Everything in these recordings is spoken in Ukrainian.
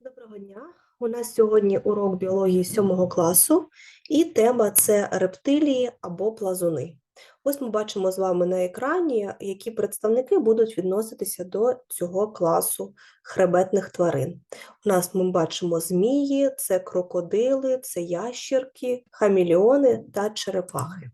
Доброго дня. У нас сьогодні урок біології 7 класу, і тема це рептилії або плазуни. Ось ми бачимо з вами на екрані, які представники будуть відноситися до цього класу хребетних тварин. У нас ми бачимо змії, це крокодили, це ящерки, хамілеони та черепахи.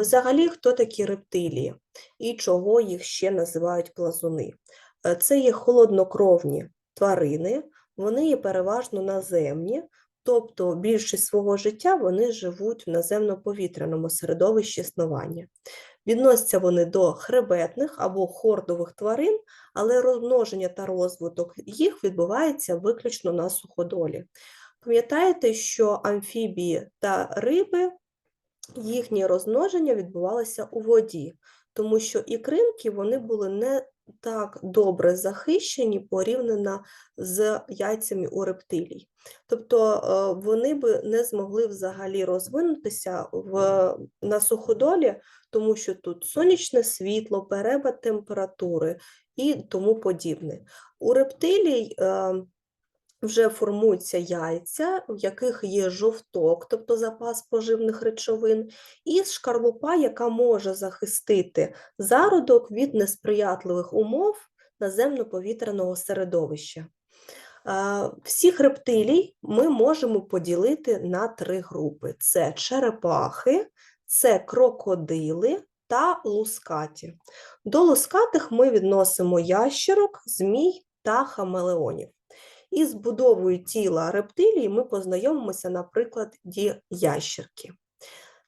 Взагалі, хто такі рептилії і чого їх ще називають плазуни? Е, Це є холоднокровні тварини, вони є переважно наземні, тобто більшість свого життя вони живуть в наземно-повітряному середовищі існування. Відносяться вони до хребетних або хордових тварин, але розмноження та розвиток їх відбувається виключно на суходолі. Пам'ятаєте, що амфібії та риби, їхнє розмноження відбувалося у воді, тому що ікринки вони були не так добре захищені порівняно з яйцями у рептилій. Тобто е, вони би не змогли взагалі розвинутися в, на суходолі, тому що тут сонячне світло, перепад температури і тому подібне. У рептилій е, вже формуються яйця, в яких є жовток, тобто запас поживних речовин, і шкарлупа, яка може захистити зародок від несприятливих умов наземно-повітряного середовища. Всіх рептилій ми можемо поділити на три групи: це черепахи, це крокодили та лускаті. До лускатих ми відносимо ящерок, змій та хамелеонів. І з будовою тіла рептилії ми познайомимося на прикладі ящерки.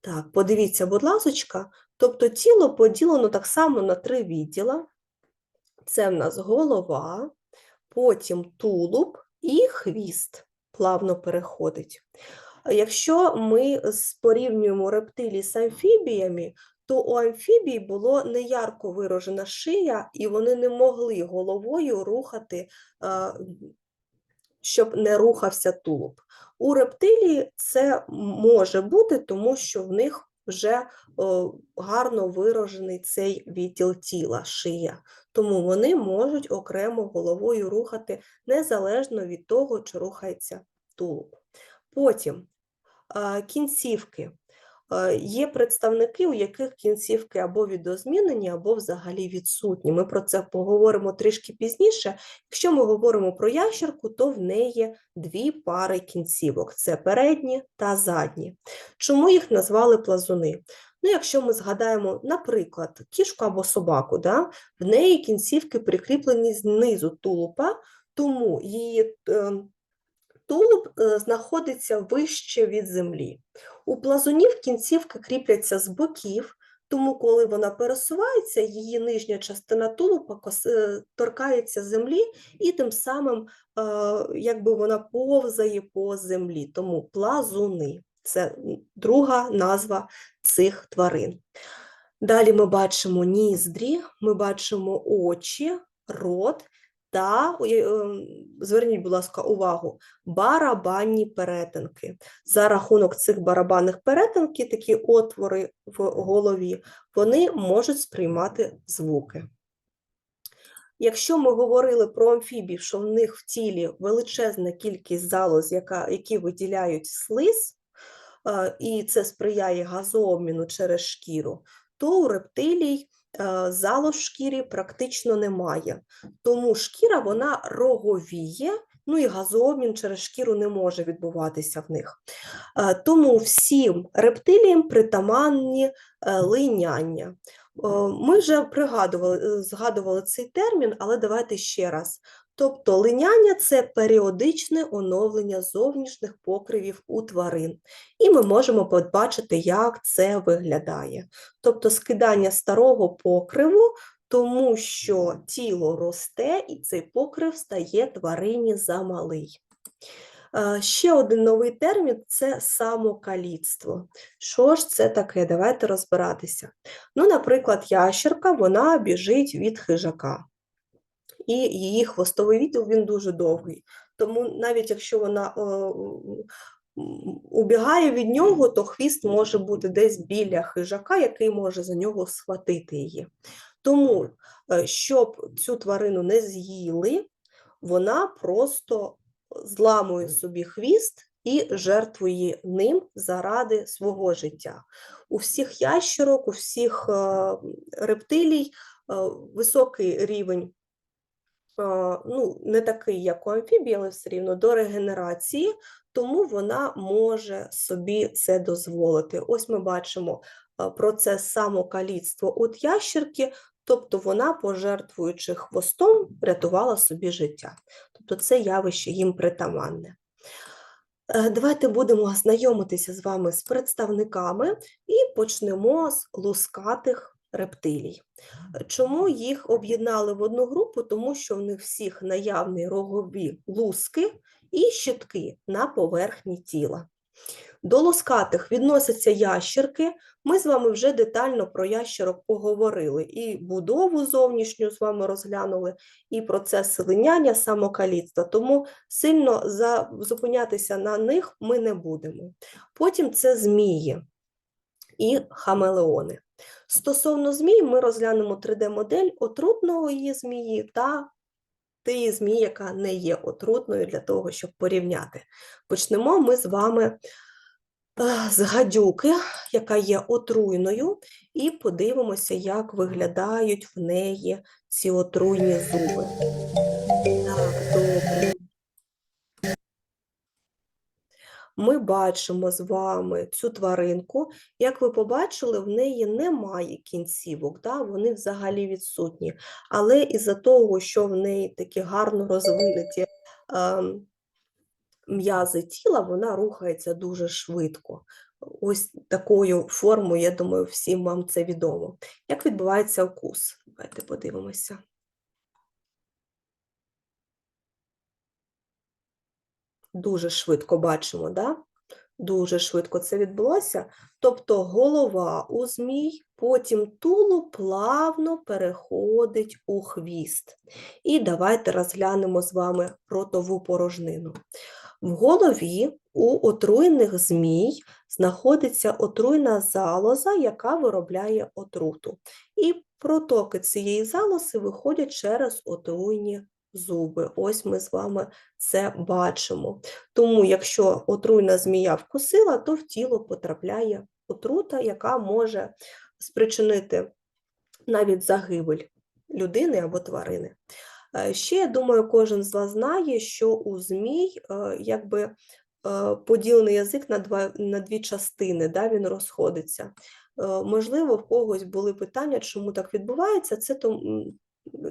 Так, подивіться, будь ласочка, тобто тіло поділено так само на три відділа. Це в нас голова, потім тулуб і хвіст плавно переходить. Якщо ми порівнюємо рептилії з амфібіями, то у амфібій було неярко виражена шия, і вони не могли головою рухати, щоб не рухався тулуб. У рептилії це може бути, тому що в них вже о, гарно виражений цей відділ тіла, шия. Тому вони можуть окремо головою рухати незалежно від того, чи рухається тулуб. Потім кінцівки. Е, Є представники, у яких кінцівки або відозмінені, або взагалі відсутні. Ми про це поговоримо трішки пізніше. Якщо ми говоримо про ящерку, то в неї дві пари кінцівок: це передні та задні. Чому їх назвали плазуни? Ну, якщо ми згадаємо, наприклад, кішку або собаку, да, в неї кінцівки прикріплені знизу тулупа, тому її е, тулуб е, знаходиться вище від землі. У плазунів кінцівки кріпляться з боків, тому коли вона пересувається, її нижня частина тулупа е, торкається землі, і тим самим е, якби вона повзає по землі. Тому плазуни це друга назва цих тварин. Далі ми бачимо ніздрі, ми бачимо очі, рот та, ем, зверніть, будь ласка, увагу, барабанні перетинки. За рахунок цих барабанних перетинків, такі отвори в голові, вони можуть сприймати звуки. Якщо ми говорили про амфібів, що в них в тілі величезна кількість залоз, яка, які виділяють слиз, е, і це сприяє газообміну через шкіру, то у рептилій е, залоз в шкірі практично немає. Тому шкіра вона роговіє, ну і газообмін через шкіру не може відбуватися в них. Е, Тому всім рептиліям притаманні е, линяння. Е, Ми вже пригадували, е, згадували цей термін, але давайте ще раз. Тобто линяння це періодичне оновлення зовнішніх покривів у тварин. І ми можемо побачити, як це виглядає. Тобто скидання старого покриву, тому що тіло росте і цей покрив стає тварині замалий. Е, Ще один новий термін це самокаліцтво. Що ж це таке? Давайте розбиратися. Ну, наприклад, ящерка вона біжить від хижака, і її хвостовий відділ він дуже довгий. Тому навіть якщо вона е, убігає від нього, то хвіст може бути десь біля хижака, який може за нього схватити її. Тому, е, щоб цю тварину не з'їли, вона просто зламує собі хвіст і жертвує ним заради свого життя. У всіх ящерок, у всіх е, рептилій високий рівень, ну, не такий, як у амфібії, але все рівно до регенерації, тому вона може собі це дозволити. Ось ми бачимо процес самокаліцтва от ящерки, тобто вона, пожертвуючи хвостом, рятувала собі життя. Тобто це явище їм притаманне. Е, Давайте будемо знайомитися з вами з представниками і почнемо з лускатих рептилій. Чому їх об'єднали в одну групу? Тому що в них всіх наявні рогові луски і щитки на поверхні тіла. До лускатих відносяться ящерки. Ми з вами вже детально про ящерок поговорили. І будову зовнішню з вами розглянули, і процес селеняння, самокаліцтва. Тому сильно зупинятися на них ми не будемо. Потім це змії і хамелеони. Стосовно змій, ми розглянемо 3D-модель отрутного її змії та тієї змії, яка не є отрутною для того, щоб порівняти. Почнемо ми з вами е, з гадюки, яка є отруйною, і подивимося, як виглядають в неї ці отруйні зуби. Ми бачимо з вами цю тваринку. Як ви побачили, в неї немає кінцівок, да? вони взагалі відсутні. Але із-за того, що в неї такі гарно розвинуті ем, м'язи тіла, вона рухається дуже швидко. Ось такою формою, я думаю, всім вам це відомо. Як відбувається укус? Давайте подивимося. Дуже швидко бачимо, да? Дуже швидко це відбулося. Тобто голова у змій, потім тулуб плавно переходить у хвіст. І давайте розглянемо з вами ротову порожнину. В голові у отруйних змій знаходиться отруйна залоза, яка виробляє отруту. І протоки цієї залози виходять через отруйні зуби. Ось ми з вами це бачимо. Тому, якщо отруйна змія вкусила, то в тіло потрапляє отрута, яка може спричинити навіть загибель людини або тварини. Е, Ще, я думаю, кожен з вас знає, що у змій е, якби е, поділений язик на, два, на дві частини, да, він розходиться. Можливо, в когось були питання, чому так відбувається. Це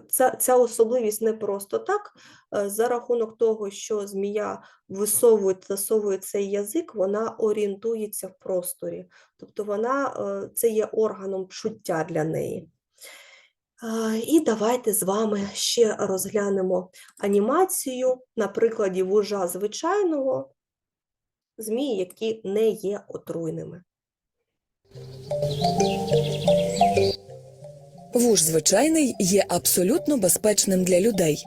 ця, ця особливість не просто так. е, За рахунок того, що змія висовує, засовує цей язик, вона орієнтується в просторі. Тобто вона, е, це є органом чуття для неї. І давайте з вами ще розглянемо анімацію на прикладі вужа звичайного змії, які не є отруйними. Вуж звичайний є абсолютно безпечним для людей.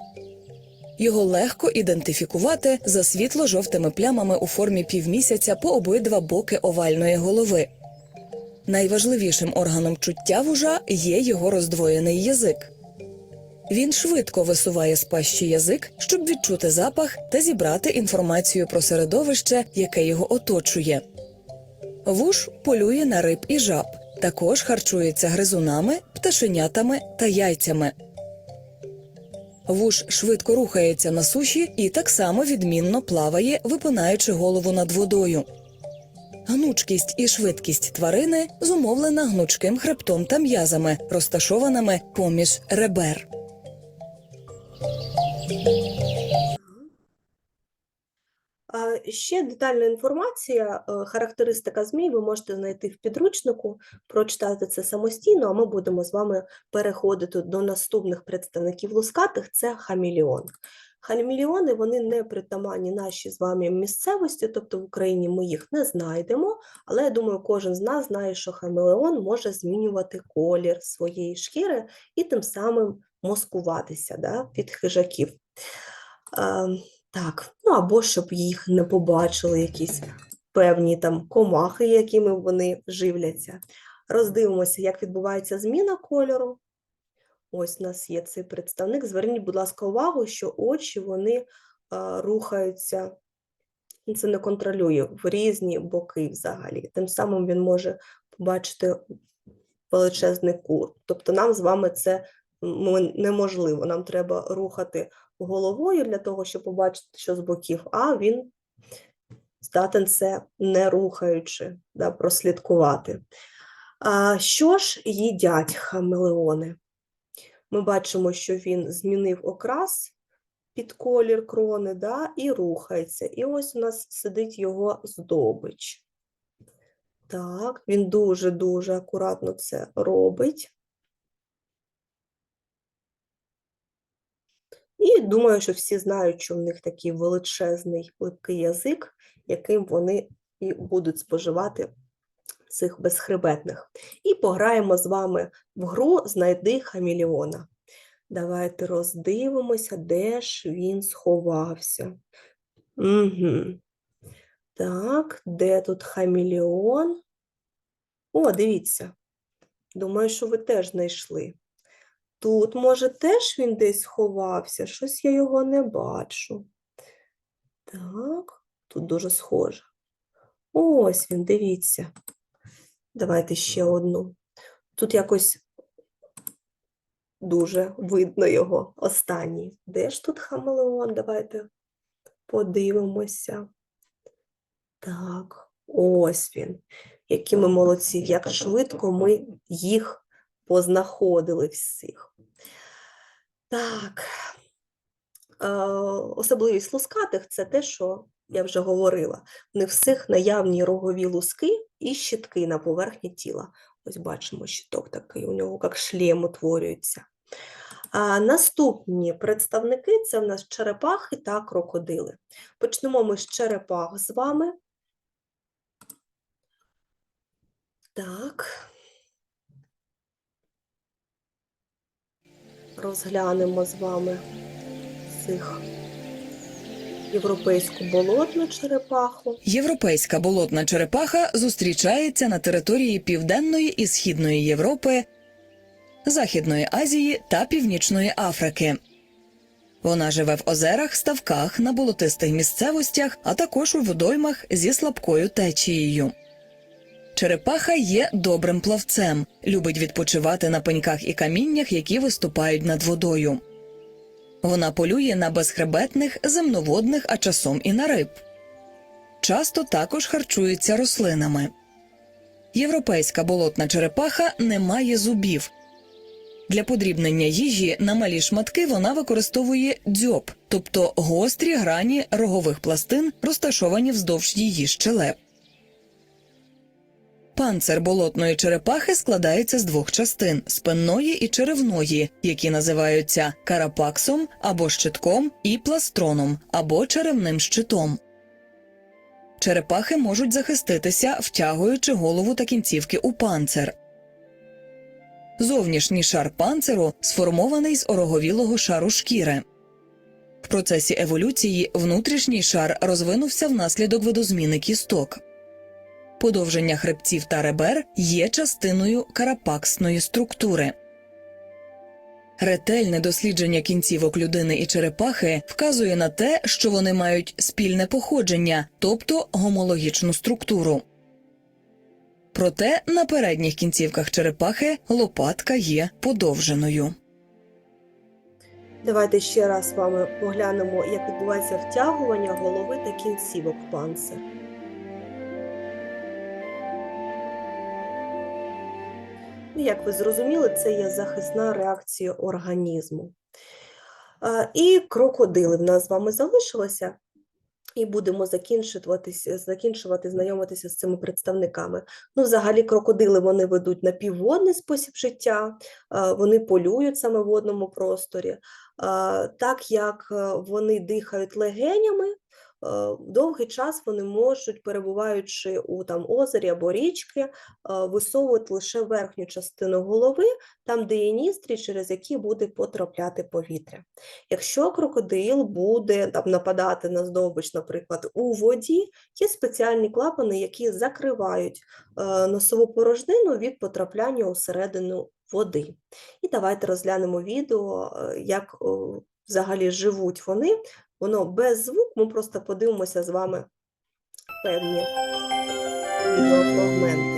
Його легко ідентифікувати за світло-жовтими плямами у формі півмісяця по обидва боки овальної голови. Найважливішим органом чуття вужа є його роздвоєний язик. Він швидко висуває з язик, щоб відчути запах та зібрати інформацію про середовище, яке його оточує. Вуж полює на риб і жаб, також харчується гризунами, пташенятами та яйцями. Вуж швидко рухається на суші і так само відмінно плаває, випинаючи голову над водою. Гнучкість і швидкість тварини зумовлена гнучким хребтом та м'язами, розташованими поміж ребер. Ще детальна інформація, е, характеристика змій ви можете знайти в підручнику, прочитати це самостійно, а ми будемо з вами переходити до наступних представників лускатих, це хаміліон. Хаміліони вони не притаманні нашій з вами місцевості, тобто в Україні ми їх не знайдемо, але я думаю, кожен з нас знає, що хамелеон може змінювати колір своєї шкіри і тим самим маскуватися да, від хижаків. Так, ну або щоб їх не побачили якісь певні там комахи, якими вони живляться. Роздивимося, як відбувається зміна кольору. Ось у нас є цей представник. Зверніть, будь ласка, увагу, що очі вони а, рухаються, і це не контролює в різні боки взагалі. Тим самим він може побачити величезний кут. Тобто нам з вами це неможливо. Нам треба рухати головою для того, щоб побачити, що з боків, а він здатен це не рухаючи, да, прослідкувати. А, що ж їдять хамелеони? Ми бачимо, що він змінив окрас під колір крони, да, і рухається. І ось у нас сидить його здобич. Так, він дуже-дуже акуратно це робить. І думаю, що всі знають, що в них такий величезний липкий язик, яким вони і будуть споживати цих безхребетних. І пограємо з вами в гру Знайди хамілеона. Давайте роздивимося, де ж він сховався. Угу. Так, де тут хамілеон? О, дивіться. Думаю, що ви теж знайшли. Тут, може, теж він десь сховався, щось я його не бачу. Так, тут дуже схоже. Ось він, дивіться. Давайте ще одну. Тут якось дуже видно його останній. Де ж тут хамелеон? Давайте подивимося. Так, ось він. Які ми молодці, як швидко ми їх познаходили всіх. Так, е, особливість лускатих це те, що я вже говорила. В них всіх наявні рогові луски і щитки на поверхні тіла. Ось бачимо, щиток такий, у нього як шлем утворюється. А наступні представники це в нас черепахи та крокодили. Почнемо ми з черепах з вами. Так. Розглянемо з вами цих європейську болотну черепаху. Європейська болотна черепаха зустрічається на території Південної і Східної Європи, Західної Азії та Північної Африки. Вона живе в озерах, ставках, на болотистих місцевостях, а також у водоймах зі слабкою течією. Черепаха є добрим плавцем, любить відпочивати на пеньках і каміннях, які виступають над водою. Вона полює на безхребетних, земноводних, а часом і на риб. Часто також харчується рослинами. Європейська болотна черепаха не має зубів. Для подрібнення їжі на малі шматки вона використовує дзьоб, тобто гострі грані рогових пластин, розташовані вздовж її щелеп. Панцир болотної черепахи складається з двох частин спинної і черевної, які називаються карапаксом або щитком і пластроном або черевним щитом. Черепахи можуть захиститися, втягуючи голову та кінцівки у панцир. Зовнішній шар панциру сформований з ороговілого шару шкіри. В процесі еволюції внутрішній шар розвинувся внаслідок видозміни кісток. Подовження хребців та ребер є частиною карапаксної структури. Ретельне дослідження кінцівок людини і черепахи вказує на те, що вони мають спільне походження, тобто гомологічну структуру. Проте на передніх кінцівках черепахи лопатка є подовженою. Давайте ще раз з вами поглянемо, як відбувається втягування голови та кінцівок панцир. Як ви зрозуміли, це є захисна реакція організму. І крокодили в нас з вами залишилося, і будемо закінчувати знайомитися з цими представниками. Ну, взагалі, крокодили вони ведуть напівводний спосіб життя, вони полюють саме в водному просторі. Так як е, вони дихають легенями, довгий час вони можуть, перебуваючи у там озері або річки, е, висовувати лише верхню частину голови, там, де є ніздрі, через які буде потрапляти повітря. Якщо крокодил буде там, нападати на здобич, наприклад, у воді, є спеціальні клапани, які закривають е, носову порожнину від потрапляння усередину води. І давайте розглянемо відео, е, як взагалі живуть вони. Воно без звуку, ми просто подивимося з вами певні відеофрагменти.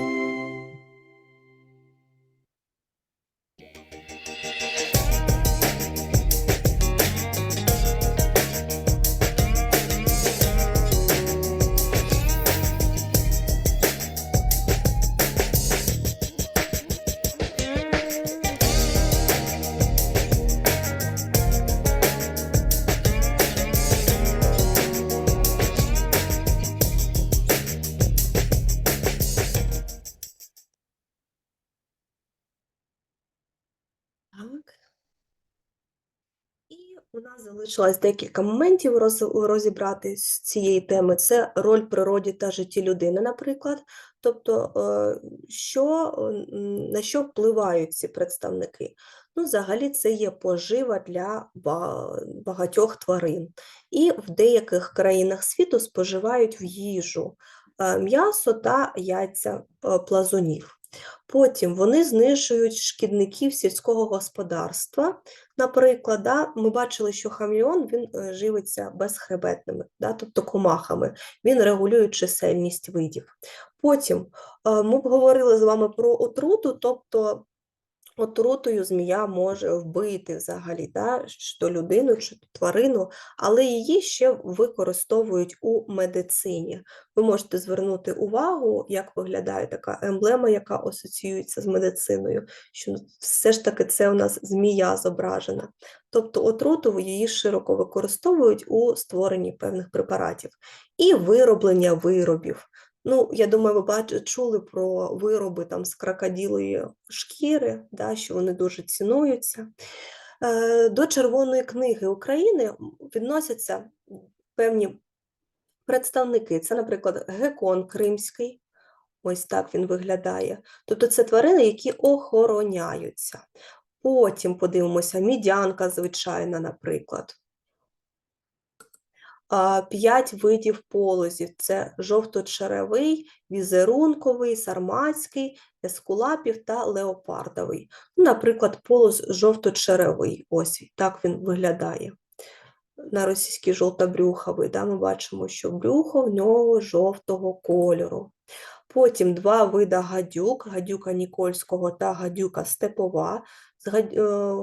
Залишилось декілька моментів роз- розібрати з цієї теми. Це роль природі та житті людини, наприклад. Тобто, е, що, е, на що впливають ці представники? Ну, взагалі, це є пожива для багатьох тварин. І в деяких країнах світу споживають в їжу е, м'ясо та яйця плазунів. Потім вони знищують шкідників сільського господарства. Наприклад, да, ми бачили, що хамелеон він е, живиться безхребетними, да, тобто комахами, він регулює чисельність видів. Потім е, ми б говорили з вами про отруту, тобто отрутою змія може вбити взагалі да, то людину, чи тварину, але її ще використовують у медицині. Ви можете звернути увагу, як виглядає така емблема, яка асоціюється з медициною, що все ж таки це у нас змія зображена. Тобто отруту її широко використовують у створенні певних препаратів. І вироблення виробів. Ну, я думаю, ви бач, чули про вироби там з крокодилої шкіри, да, що вони дуже цінуються. Е, До Червоної книги України відносяться певні представники. Це, наприклад, гекон кримський, ось так він виглядає. Тобто це тварини, які охороняються. Потім подивимося, мідянка звичайна, наприклад. П'ять видів полозів: це жовточеревий, візерунковий, сарматський, ескулапів та леопардовий. Ну, Наприклад, полоз жовточеревий. Ось так він виглядає. На російський жовтобрюховий, да, ми бачимо, що брюхо в нього жовтого кольору. Потім два вида гадюк: гадюка Нікольського та гадюка степова. З е,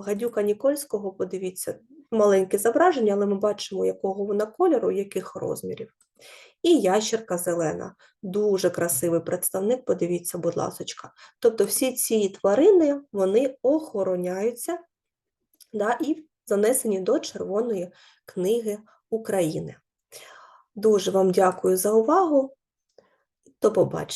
гадюка Нікольського, подивіться, маленьке зображення, але ми бачимо, якого вона кольору, яких розмірів. І ящерка зелена. Дуже красивий представник, подивіться, будь ласочка. Тобто всі ці тварини, вони охороняються да, і занесені до Червоної книги України. Дуже вам дякую за увагу. До побачення.